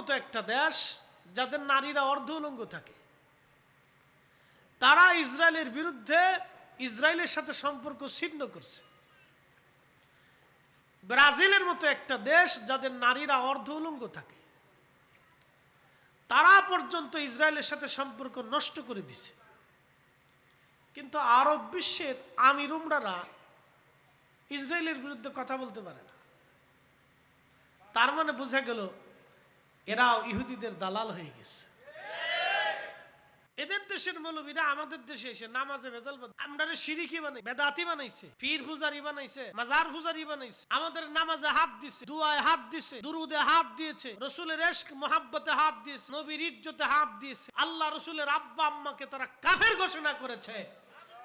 মতো একটা দেশ যাদের নারীরা অর্ধ উলঙ্গ থাকে। তারা ইসরায়েলের বিরুদ্ধে ইসরায়েলের সাথে সম্পর্ক ছিন্ন করছে। ব্রাজিলের মতো একটা দেশ যাদের নারীরা অর্ধ উলঙ্গ থাকে। তারা পর্যন্ত ইসরায়েলের সাথে সম্পর্ক নষ্ট করে দিছে। কিন্তু আরব বিশ্বের আমির উমরারা ইসরায়েলের বিরুদ্ধে কথা বলতে পারে না। তার মানে বোঝা গেল এরাও ইহুদিদের দালাল হয়ে গেছে। এদের দেশের মৌলবীরা আমাদের দেশে এসে নামাজে ভেজাল আমরা সিরিকি বানাই বেদাতি বানাইছে, পীর পূজারি বানাইছে, মাজার পূজারি বানাইছে। আমাদের নামাজে হাত দিছে, দুয়ায় হাত দিছে, দুরুদে হাত দিয়েছে, রসুলের এশক মোহাব্বতে হাত দিয়েছে, নবীর ইজ্জতে হাত দিয়েছে। আল্লাহ রসুলের আব্বা আম্মাকে তারা কাফের ঘোষণা করেছে।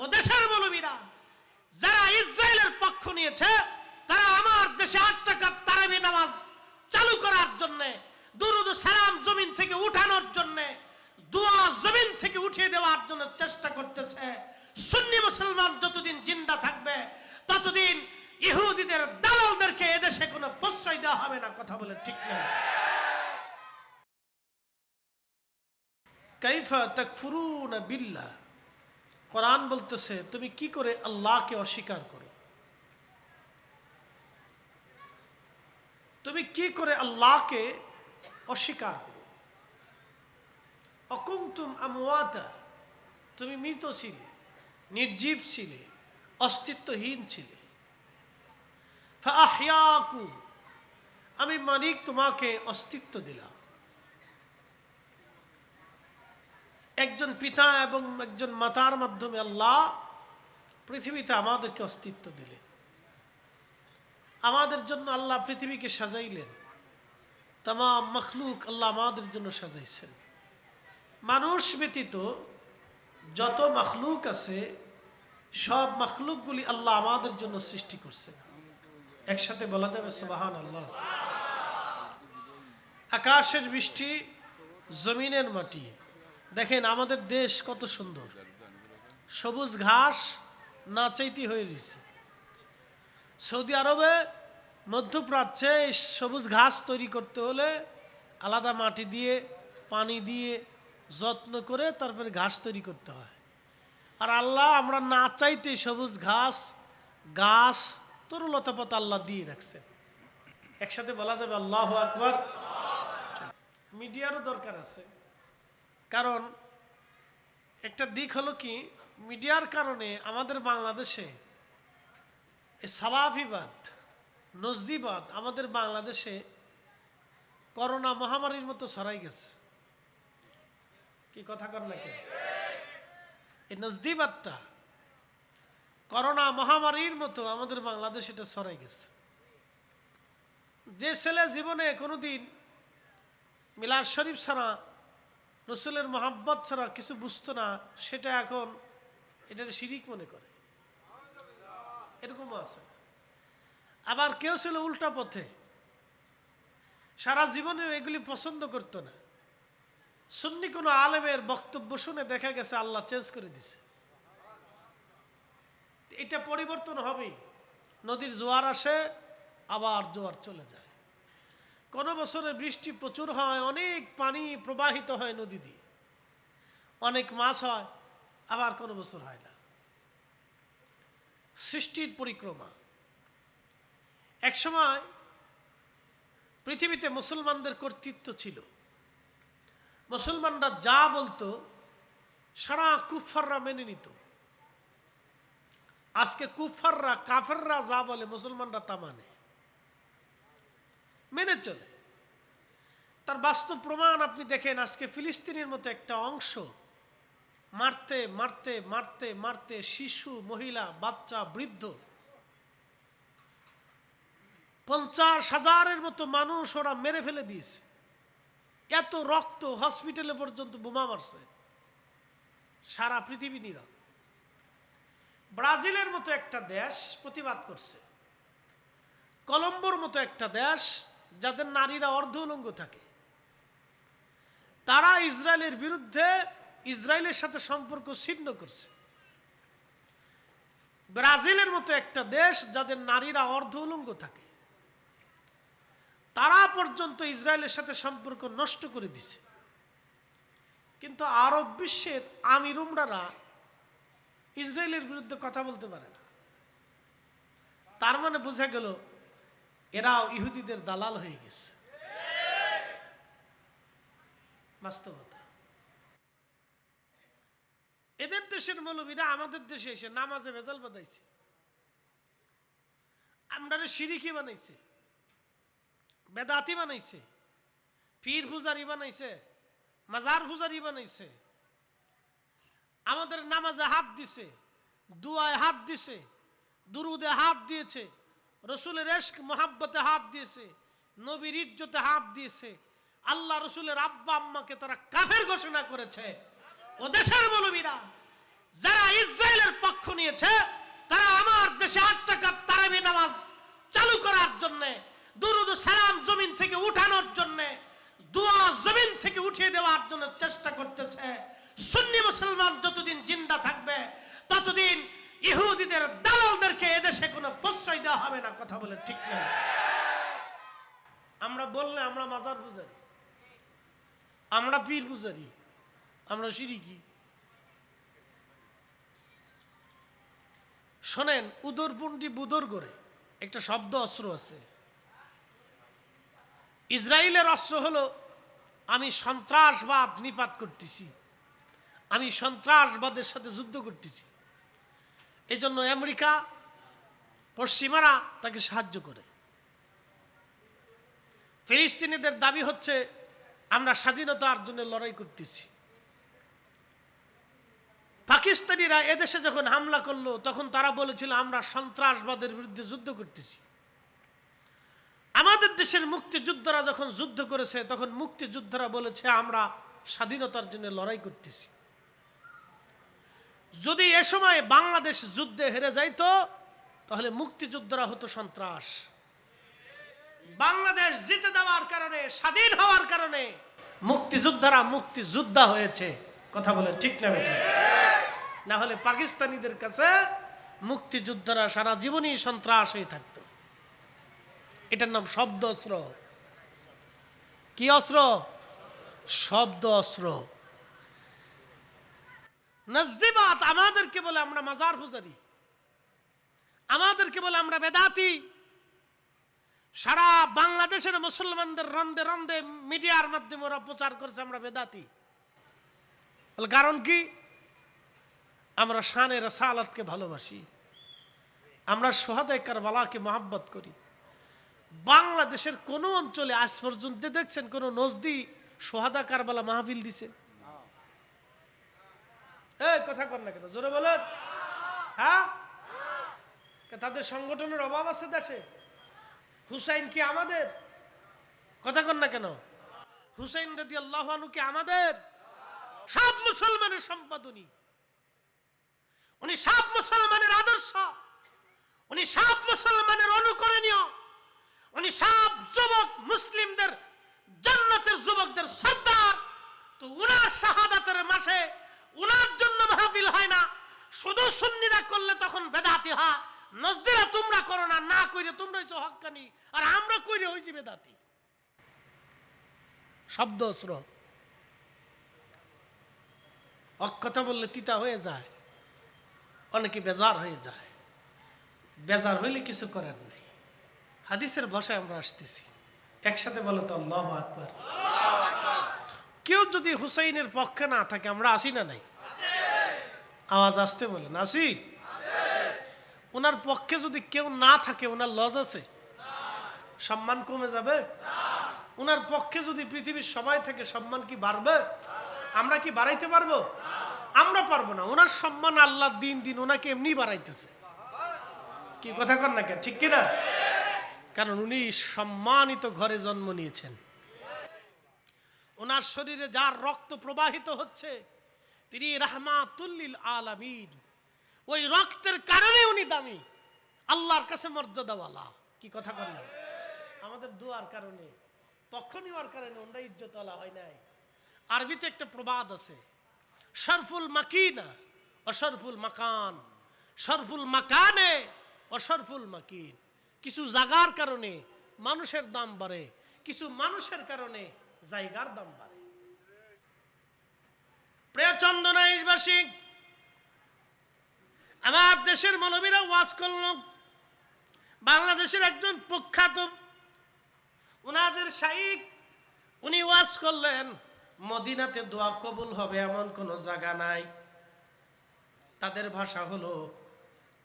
ও দেশের মৌলবীরা, যারা ইসরায়েলের পক্ষ নিয়েছে, তারা আমার দেশে আট টাকা তারাবি নামাজ চালু করার জন্য দুরুদ সালাম জমিন থেকে উঠানোর জন্য, দোয়া জমিন থেকে উঠিয়ে দেওয়ার জন্য চেষ্টা করতেছে। সুন্নি মুসলমান যতদিন জিন্দা থাকবে, ততদিন ইহুদিদের দালালদেরকে এদেশে কোনো প্রশ্রয় দেওয়া হবে না, কথা বলে ঠিক না। কাইফা তাকফুরুনা বিল্লাহ। কোরআন বলতেছে, তুমি কি করে আল্লাহকে অস্বীকার করো? তুমি কি করে আল্লাহকে অস্বীকার করো। অকুমতুম আমওয়াতা, তুমি মৃত ছিলে, নির্জীব ছিলে, অস্তিত্বহীন ছিলে। আমি মালিক তোমাকে অস্তিত্ব দিলাম। একজন পিতা এবং একজন মাতার মাধ্যমে আল্লাহ পৃথিবীতে আমাদেরকে অস্তিত্ব দিলেন। আমাদের জন্য আল্লাহ পৃথিবীকে সাজাইলেন। তাম মখলুক আল্লাহ আমাদের জন্য সাজাইছেন। মানুষ ব্যতীত যত মখলুক আছে, সব মখলুকগুলি আল্লাহ আমাদের জন্য সৃষ্টি করছেন। একসাথে বলা যাবে সুবাহান আল্লাহ আকাশের বৃষ্টি, জমিনের মাটি। দেখেন আমাদের দেশ কত সুন্দর। সবুজ ঘাস না চাইতে হয়ে রয়েছে। সৌদি আরবে মধ্যপ্রাচ্যে সবুজ ঘাস তৈরি করতে হলে আলাদা মাটি দিয়ে, পানি দিয়ে যত্ন করে তারপরে ঘাস তৈরি করতে হয়। আর আল্লাহ আমরা না চাইতে সবুজ ঘাস, গাছ, তরুলতা পাতা আল্লাহ দিয়ে রাখছে একসাথে বলা যাবে আল্লাহ আকবার। মিডিয়ারও দরকার আছে। কারণ একটা দিক হলো কি, মিডিয়ার কারণে আমাদের বাংলাদেশে সালাফিবাদ নজদিবাদ আমাদের বাংলাদেশে করোনা মহামারীর মতো ছড়াই গেছে। কি কথা কর নাকি এই নজদিবাদটা করোনা মহামারীর মতো আমাদের বাংলাদেশ এটা ছড়াই গেছে। যে ছেলে জীবনে কোনোদিন মিলাদ শরীফ ছাড়া, রসুলের মোহাব্বত ছাড়া কিছু বুঝতো না, সেটা এখন এটার শিরিক মনে করে। এরকমও আছে। আবার কেউ ছিল উল্টা পথে। সারা জীবনে এগুলি পছন্দ করতো না। সুন্নি কোনো আলেমের বক্তব্য শুনে দেখা গেছে আল্লাহ চেঞ্জ করে দিছে। এটা পরিবর্তন হবেই। নদীর জোয়ার আসে, আবার জোয়ার চলে যায়। কোনো বছরে বৃষ্টি প্রচুর হয়, অনেক পানি প্রবাহিত হয় নদী দিয়ে। অনেক মাছ হয়, আবার কোনো বছর হয় না। সৃষ্টির পরিক্রমা। একসময় পৃথিবীতে মুসলমানদের কর্তৃত্ব ছিল। মুসলমানরা যা বলতো, সারা কুফাররা মেনে নিত। আজকে কুফাররা কাফেররা যা বলে, মুসলমানরা তা মানে। মেনে চলে। তার বাস্তব প্রমাণ আপনি দেখেন, আজকে ফিলিস্তিনের মতো একটা অংশ মারতে মারতে মারতে মারতে শিশু, মহিলা, বাচ্চা, বৃদ্ধ পঞ্চাশ হাজারের মতো মানুষ ওরা মেরে ফেলে দিয়েছে। এত রক্ত হসপিটালে পর্যন্ত বোমা মারছে। সারা পৃথিবী নীরব ব্রাজিলের মতো একটা দেশ প্রতিবাদ করছে। কলম্বোর মতো একটা দেশ যাদের নারীরা অর্ধ উলঙ্গ থাকে। তারা ইসরায়েলের বিরুদ্ধে ইসরায়েলের সাথে সম্পর্ক ছিন্ন করছে। ব্রাজিলের মতো একটা দেশ যাদের নারীরা অর্ধ উলঙ্গ থাকে। তারা পর্যন্ত ইসরায়েলের সাথে সম্পর্ক নষ্ট করে দিছে। কিন্তু আরব বিশ্বের আমির উমরারা ইসরায়েলের বিরুদ্ধে কথা বলতে পারে না। তার মানে বোঝা গেল এরাও ইহুদিদের দালাল হয়ে গেছে। বাস্তবতা। এদের দেশের মৌলবীরা আমাদের দেশে এসে নামাজে ভেজাল বাদাইছে আমরা সিরিকি বানাইছে? বেদাতি বানাইছে, পীর পূজারি বানাইছে, মাজার পূজারি বানাইছে। আমাদের নামাজে হাত দিছে, দুয়ায় হাত দিছে, দুরুদে হাত দিয়েছে, রসুলের এশক মোহাব্বতে হাত দিয়েছে, নবীর ইজ্জতে হাত দিয়েছে। আল্লাহ রসুলের আব্বা আম্মাকে তারা কাফের ঘোষণা করেছে। ও দেশের মৌলবীরা, যারা ইসরায়েলের পক্ষ নিয়েছে, তারা আমার দেশে আট টাকা তারাবি নামাজ চালু করার জন্য দুরুদ সালাম জমিন থেকে উঠানোর জন্য, দোয়া জমিন থেকে উঠিয়ে দেওয়ার জন্য চেষ্টা করতেছে। সুন্নি মুসলমান যতদিন জিন্দা থাকবে, ততদিন ইহুদিদের দালালদেরকে এদেশে কোনো প্রশ্রয় দেওয়া হবে না, কথা বলে ঠিক না। আমরা বললে আমরা মাজার পূজারি, আমরা পীর পূজারি, আমরা সিরিকি। শোনেন উদরপুন্ডি বুদর করে একটা শব্দ অস্ত্র আছে। ইসরায়েলের অস্ত্র হলো, আমি সন্ত্রাসবাদ নিপাত করতেছি। আমি সন্ত্রাসবাদের সাথে যুদ্ধ করতেছি। এই জন্য আমেরিকা, পশ্চিমারা তাকে সাহায্য করে। ফিলিস্তিনিদের দাবি হচ্ছে, আমরা স্বাধীনতার জন্য লড়াই করতেছি। পাকিস্তানিরা এদেশে যখন হামলা করল, তখন তারা বলেছিল, আমরা সন্ত্রাসবাদের বিরুদ্ধে যুদ্ধ করতেছি। আমাদের দেশের মুক্তিযোদ্ধারা যখন যুদ্ধ করেছে, তখন মুক্তিযোদ্ধারা বলেছে, আমরা স্বাধীনতার জন্য লড়াই করতেছি। যদি এ সময় বাংলাদেশ যুদ্ধে হেরে যাইতো, তাহলে মুক্তিযোদ্ধারা হতো সন্ত্রাস। বাংলাদেশ জিতে দেওয়ার কারণে, স্বাধীন হওয়ার কারণে মুক্তিযোদ্ধারা মুক্তিযোদ্ধা হয়েছে। কথা বলে ঠিক না বেটা না হলে পাকিস্তানিদের কাছে মুক্তিযোদ্ধারা সারা জীবনই সন্ত্রাস হয়ে থাকতো। এটার নাম শব্দ অস্ত্র। কি অস্ত্র? শব্দ অস্ত্র। নজদিবাত আমাদেরকে বলে আমরা মাজার পূজারি। আমাদেরকে বলে আমরা বেদাতি। সারা বাংলাদেশের মুসলমানদের রন্দে রন্দে মিডিয়ার মাধ্যমে ওরা প্রচার করছে আমরা বেদাতি। কারণ কি? আমরা শানের সালাতকে ভালোবাসি। আমরা সোহাদায় কারবালাকে মহাব্বত করি। বাংলাদেশের কোন অঞ্চলে আজ পর্যন্ত দেখছেন কোন নজদি সোহাদা কারবালা মাহফিল দিছে? কথা কর না কেন, জোরে বলেন। হ্যাঁ? তাদের সংগঠনের অভাব আছে দেশে? হুসাইন কি আমাদের? কথা কর না কেন। হুসাইন রদি আল্লাহানু কি আমাদের? সব মুসলমানের সম্পাদনী। উনি সব মুসলমানের আদর্শ। উনি সব মুসলমানের অনুকরণীয়। উনি সব যুবক মুসলিমদের, জান্নাতের যুবকদের সর্দার। তো উনার শাহাদাতের মাসে উনার জন্য মাহফিল হয় না। শুধু সুন্নিরা করলে তখন বেদাতি হয়। নজদিরা তোমরা করো না না কইরে তোমরা হইছো হক্কানি। আর আমরা কইরে হইছি বেদাতি। শব্দ, অস্ত্র। অক্ষতা বললে তিতা হয়ে যায়। অনেকে বেজার হয়ে যায়। বেজার হইলে কিছু করার নেই। হাদিসের ভাষায় আমরা আসতেছি। একসাথে বলো তো আল্লাহ আকবার। কেউ যদি হুসাইনের পক্ষে না থাকে আমরা আসি না নাই? আওয়াজ আসতে বলেন আসি? ওনার পক্ষে যদি কেউ না থাকে ওনার লজ আছে? সম্মান কমে যাবে? ওনার পক্ষে যদি পৃথিবীর সবাই থেকে সম্মান কি বাড়বে? আমরা কি বাড়াইতে পারব? আমরা পারব না। ওনার সম্মান আল্লাহ দিন দিন ওনাকে এমনি বাড়াইতেছে। কি কথা কর না কেন? ঠিক কিনা? কারণ উনি সম্মানিত ঘরে জন্ম নিয়েছেন। ওনার শরীরে যার রক্ত প্রবাহিত হচ্ছে, তিনি রাহমাতুল্লিল আলামিন। ওই রক্তের কারণে উনি দামি। আল্লাহর কাছে মর্যাদাওয়ালা। কি কথা কর না আমাদের দোয়ার কারণে, পক্ষ নেওয়ার কারণে ওনারা ইজ্জতওয়ালা হয় নাই। আরবিতে একটা প্রবাদ আছে, শরফুল মাকিনা, অশরফুল মাকান। শরফুল মাকানে, অশরফুল মাকিন। কিছু জাগার কারণে মানুষের দাম বাড়ে, কিছু মানুষের কারণে জায়গার দাম বাড়ে। প্রিয় চন্দনাইশবাসী আমার দেশের মৌলবীরা ওয়াজ করল, বাংলাদেশের একজন প্রখ্যাত, উনাদের শাইক উনি ওয়াজ করলেন, মদিনাতে দোয়া কবুল হবে এমন কোনো জায়গা নাই। তাদের ভাষা হলো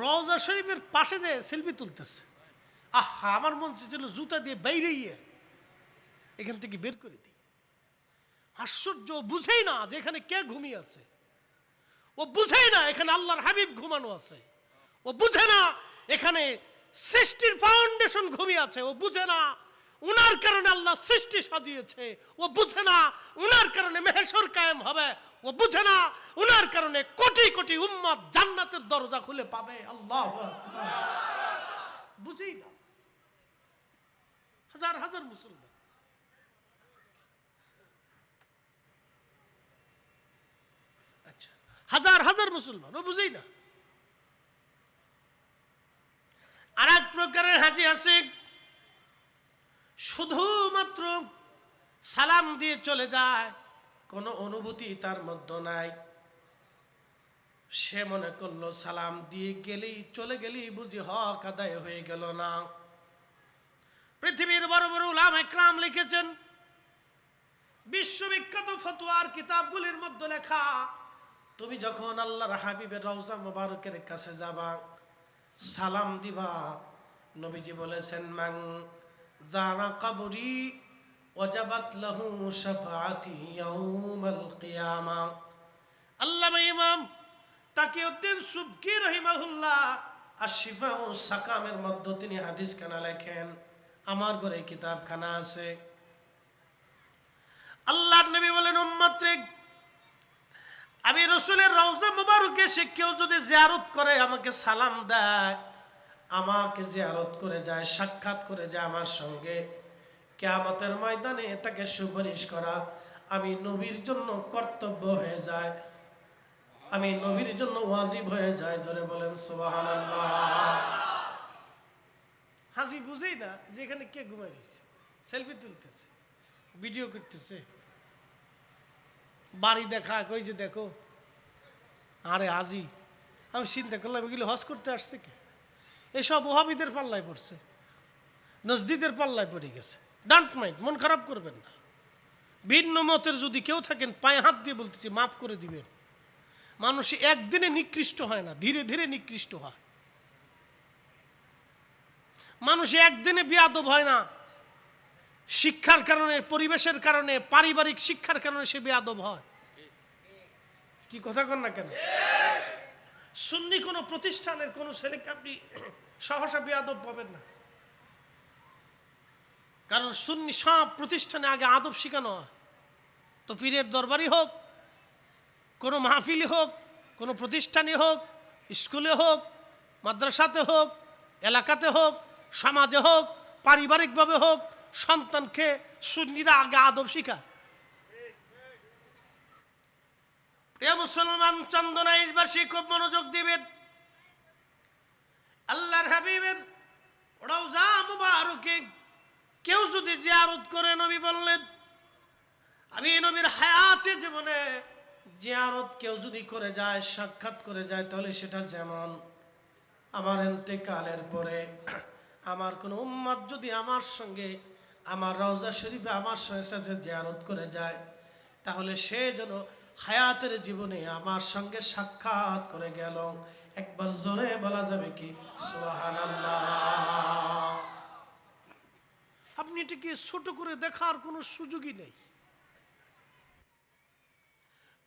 রওজা শরীফের পাশে যে সেলফি তুলতেছে। আহা, আমার মন ছিল জুতা দিয়ে বাইরে গিয়ে এখান থেকে বের করে দিই। আশ্চর্য বুঝেই না যে এখানে কে ঘুমিয়ে আছে। ও বুঝেই না এখানে আল্লাহর হাবিব ঘুমানো আছে। ও বুঝে না এখানে সৃষ্টির ফাউন্ডেশন ঘুমিয়ে আছে। ও বুঝে না উনার কারণে আল্লাহ সৃষ্টি সাজিয়েছে। ও বুঝে না উনার কারণে মেহেশ্বর কায়েম হবে। ও বুঝে না উনার কারণে কোটি কোটি উম্মত জান্নাতের দরজা খুলে পাবে। আল্লাহ বুঝেই না। হাজার হাজার মুসলমান। আচ্ছা হাজার হাজার মুসলমান, ও বুঝেই না। আর এক প্রকারের হাজি আছে শুধুমাত্র সালাম দিয়ে চলে যায়, কোনো অনুভূতি তার মধ্যে নাই। সে মনে করল, সালাম দিয়ে গেলেই, চলে গেলেই বুঝি হক আদায় হয়ে গেল না। পৃথিবীর বড় বড় উলাম একরাম লিখেছেন, বিশ্ববিখ্যাত ফতোয়ার কিতাবগুলির মধ্যে লেখা, তুমি যখন আল্লাহর হাবিবের রওজা মোবারকের কাছে যাবা, সালাম দিবা, নবীজি বলেছেন মাং যারা কাবরি ওয়াজাবাত লাহু শাফাআতি ইয়াউমাল কিয়ামা। আল্লামা ইমাম, তাকিউদ্দিন সুবকি রহিমাহুল্লাহ আশিফা ও সাকামের মধ্যে তিনি হাদিস খানা লেখেন। আমার ঘরে কিতাবখানা আছে। আল্লাহর নবী বলেন উম্মত্রিক আমি রসুলের রওজা মুবারকে সে কেউ যদি জিয়ারত করে, আমাকে সালাম দেয় আমাকে জিয়ারত করে যায়, সাক্ষাৎ করে যায় আমার সঙ্গে। কেয়ামতের ময়দানে তাকে সুপারিশ করা, আমি নবীর জন্য কর্তব্য হয়ে যায়। আমি নবীর জন্য ওয়াজিব হয়ে যায়, জোরে বলেন হাসি বুঝেই না যে এখানে কে ঘুমাই রয়েছে। সেলফি তুলতেছে, ভিডিও করতেছে। বাড়ি দেখা, কই যে দেখো? আরে আজি আমি চিন্তা করলাম এগুলো হজ করতে আসছে কে? এসব ওহাবিদের পাল্লায় পড়ছে, নজদিদের পাল্লায় পড়ে গেছে। ডান্ট মাইন্ড মন খারাপ করবেন না। ভিন্ন মতের যদি কেউ থাকেন, পায়ে হাত দিয়ে বলতেছি, মাফ করে দিবেন। মানুষ একদিনে নিকৃষ্ট হয় না, ধীরে ধীরে নিকৃষ্ট হয়। মানুষ একদিনে বিয়াদব হয় না, শিক্ষার কারণে, পরিবেশের কারণে, পারিবারিক শিক্ষার কারণে সে বেয়াদব হয়। কি কথা কন না কেন? সুন্নি কোনো প্রতিষ্ঠানের কোনো ছেলেকে আপনি সহসা বেয়াদব পাবেন না। কারণ সুন্নি সব প্রতিষ্ঠানে আগে আদব শেখানো হয়। তো পীরের দরবারই হোক, কোনো মাহফিলি হোক, কোনো প্রতিষ্ঠানে হোক, স্কুলে হোক, মাদ্রাসাতে হোক, এলাকাতে হোক, সমাজে হোক, পারিবারিকভাবে হোক, সন্তানকে সুন্নিরা আগে আদব শিখা প্রিয় মুসলমান চন্দনা ইসবাসী খুব মনোযোগ দিবেন। আল্লাহর হাবিবের রওজা মুবারকে কেউ যদি জিয়ারত করে, নবী বললেন, আমি নবীর হায়াতে জীবনে জিয়ারত কেউ যদি করে যায়, সাক্ষাৎ করে যায়, তাহলে সেটা যেমন আমার এতেকালের পরে, আমার কোনো উম্মাদ যদি আমার সঙ্গে, আমার রওজা শরীফে আমার সঙ্গে সাথে জিয়ারত করে যায়, তাহলে সে যেন হায়াতের জীবনে আমার সঙ্গে সাক্ষাৎ করে গেল। একবার জোরে বলা যাবে কি? আপনি এটাকে ছোট করে দেখার কোনো সুযোগই নেই।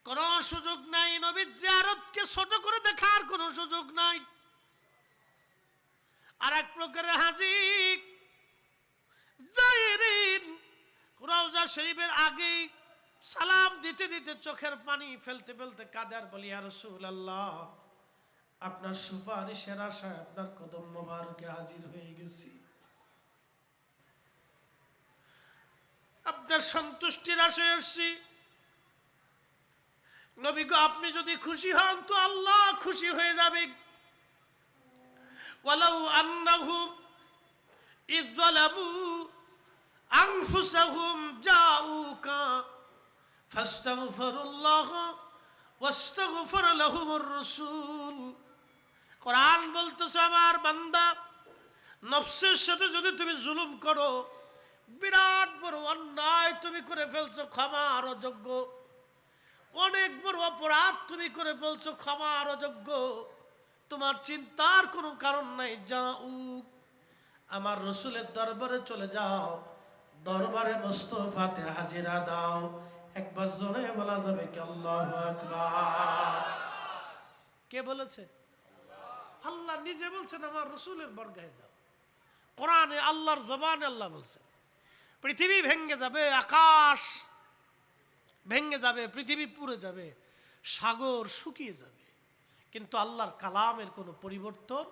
কোন সুযোগ নাই, নবীর জিয়ারতকে ছোট করে দেখার কোনো সুযোগ নাই। আর এক প্রকারের হাজি রওজা শরীফের আগেই সালাম দিতে দিতে চোখের পানি ফেলতে ফেলতে কাদার বলি আর আল্লাহ আপনার সুপারিশের আশায় আপনার কদম মোবারকে হাজির হয়ে গেছি। আপনার সন্তুষ্টির আশায় এসছি নবী গো, আপনি যদি খুশি হন তো আল্লাহ খুশি হয়ে যাবে। ওয়ালাউ আন্নাহুম যালামু আনফুসাহুম জাউকা ফাস্তাগফিরুল্লাহ ওয়াস্তাগফার লাহুমুর রাসূল। কোরআন বলতেছে আমার বান্দা, নফসের সাথে যদি তুমি জুলুম করো, বিরাট বড় অন্যায় তুমি করে ফেলছো, ক্ষমা ক্ষমার অযোগ্য অনেক বড় অপরাধ তুমি করে ফেলছো, ক্ষমা ক্ষমার অযোগ্য তোমার চিন্তার কোনো কারণ নাই যাও আমার রসুলের দরবারে চলে যাও, দরবারে মোস্তফাতে হাজিরা দাও। একবার জোরে বলা যাবে কে বলেছে? আল্লাহ নিজে বলছেন, আমার রসুলের বর্গায় যাও। কোরআনে আল্লাহর জবানে আল্লাহ বলছেন, পৃথিবী ভেঙ্গে যাবে, আকাশ ভেঙ্গে যাবে, পৃথিবী পুড়ে যাবে, সাগর শুকিয়ে যাবে। কিন্তু আল্লাহর কালামের কোনো পরিবর্তন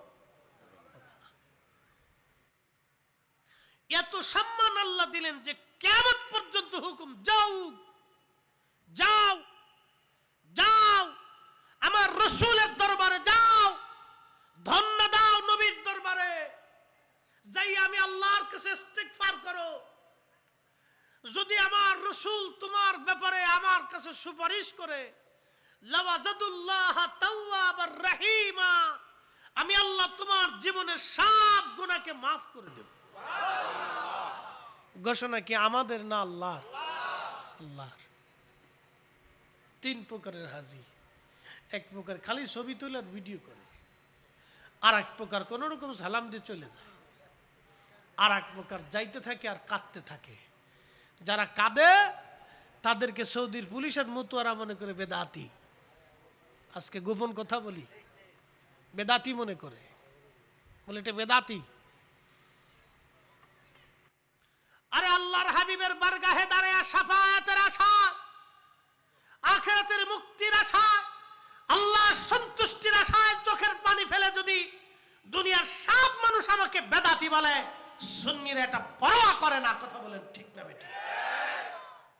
এত সম্মান আল্লাহ দিলেন যে কেমন পর্যন্ত হুকুম, যাও যাও যাও, আমার রসুলের দরবারে যাও। ধন্য দাও নবীর দরবারে। যাই আমি আল্লাহর কাছে ইস্তিগফার করো। যদি আমার রসুল তোমার ব্যাপারে আমার কাছে সুপারিশ করে রাহিমা, আমি আল্লাহ তোমার জীবনের সব গুনাহকে মাফ করে দেব। ঘোষণা কি আমাদের না আল্লাহর? আল্লাহর। তিন প্রকারের হাজি। এক প্রকার খালি ছবি তোলে আর ভিডিও করে। আর এক প্রকার কোনো রকম সালাম দিয়ে চলে যায়। আর এক প্রকার যাইতে থাকে আর কাঁদতে থাকে। যারা কাঁদে, তাদেরকে সৌদির পুলিশের মতুয়ারা মনে করে বেদাতি। আজকে গোপন কথা বলি। বেদাতি মনে করে। বলে এটা বেদাতি। আরে আল্লাহর হাবিবের বারগাহে দাঁড়ায় সাফায়াতের আশা, আখেরাতের মুক্তির আশা আল্লাহর সন্তুষ্টির আশায় চোখের পানি ফেলে যদি দুনিয়ার সব মানুষ আমাকে বেদাতি বলে, সুন্নিরা এটা পরোয়া করে না, কথা বলেন ঠিক না বেঠিক।